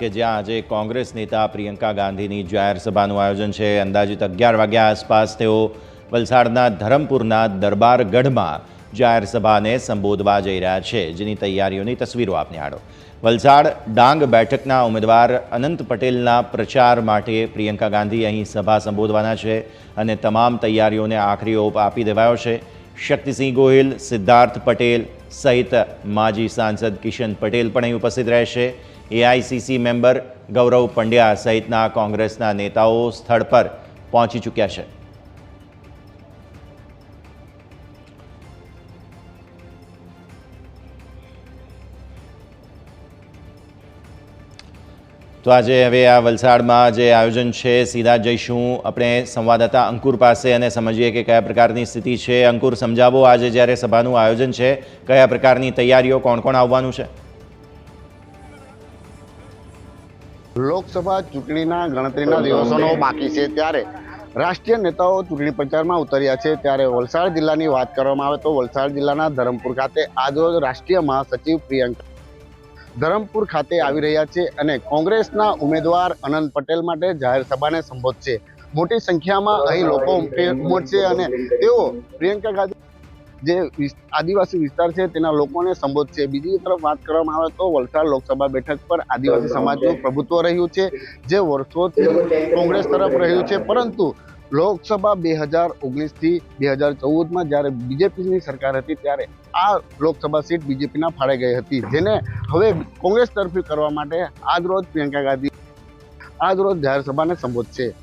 કે જ્યાં આજે કોંગ્રેસ નેતા પ્રિયંકા ગાંધીની જાહેર સભાનું આયોજન છે. અંદાજિત અગિયાર વાગ્યા આસપાસ તેઓ વલસાડના ધરમપુરના દરબારગઢમાં જાહેર સભાને સંબોધવા જઈ રહ્યા છે. જેની તૈયારીઓની તસવીરો આપને આડો વલસાડ ડાંગ બેઠકના ઉમેદવાર અનંત પટેલના પ્રચાર માટે પ્રિયંકા ગાંધી અહીં સભા સંબોધવાના છે અને તમામ તૈયારીઓને આખરી ઓપ આપી દેવાયો છે. શક્તિસિંહ ગોહિલ, સિદ્ધાર્થ પટેલ સહિત માજી સાંસદ કિશન પટેલ પણ અહીં ઉપસ્થિત રહેશે. એઆઈસીસી મેમ્બર ગૌરવ પંડ્યા સહિતના કોંગ્રેસના નેતાઓ સ્થળ પર પહોંચી ચૂક્યા છે. તો આજે હવે આ વલસાડમાં જે આયોજન છે, સીધા જઈશું. આપણે સંવાદદાતા અંકુર પાસે અને સમજીએ કે કયા પ્રકારની સ્થિતિ છે. અંકુર, સમજાવો આજે જ્યારે સભાનું આયોજન છે, કયા પ્રકારની તૈયારીઓ કોણ કોણ આવવાનું છે? લોકસભા ચૂંટણીના ગણતરીના દિવસોનો બાકી છે ત્યારે રાષ્ટ્રીય નેતાઓ ચૂંટણી પ્રચારમાં ઉતર્યા છે. ત્યારે વલસાડ જિલ્લાની વાત કરવામાં આવે તો વલસાડ જિલ્લાના ધરમપુર ખાતે આજરોજ રાષ્ટ્રીય મહાસચિવ પ્રિયંકા ધરમપુર ખાતે આવી રહ્યા છે અને કોંગ્રેસના ઉમેદવાર અનંત પટેલ માટે જાહેર સભાને સંબોધશે. મોટી સંખ્યામાં અહીં લોકો ઉમટે- ઉમટશે અને તેઓ પ્રિયંકા ગાંધી જે વિસ- આદિવાસી વિસ્તાર છે તેના લોકોને સંબોધશે. બીજી તરફ વાત કરવામાં આવે તો વલસાડ લોકસભા બેઠક પર આદિવાસી સમાજનું પ્રભુત્વ રહ્યું છે. જે વર્ષોથી કોંગ્રેસ તરફ રહ્યું છે. પરંતુ લોકસભા બે હજાર ઓગણીસથી બે હજાર ચૌદમાં જ્યારે બીજેપીની સરકાર હતી ત્યારે આ લોકસભા સીટ બીજેપીના ફાળે ગઈ હતી. જેને હવે કોંગ્રેસ તરફી કરવા માટે આજ રોજ પ્રિયંકા ગાંધી આજ રોજ જાહેર સંબોધશે.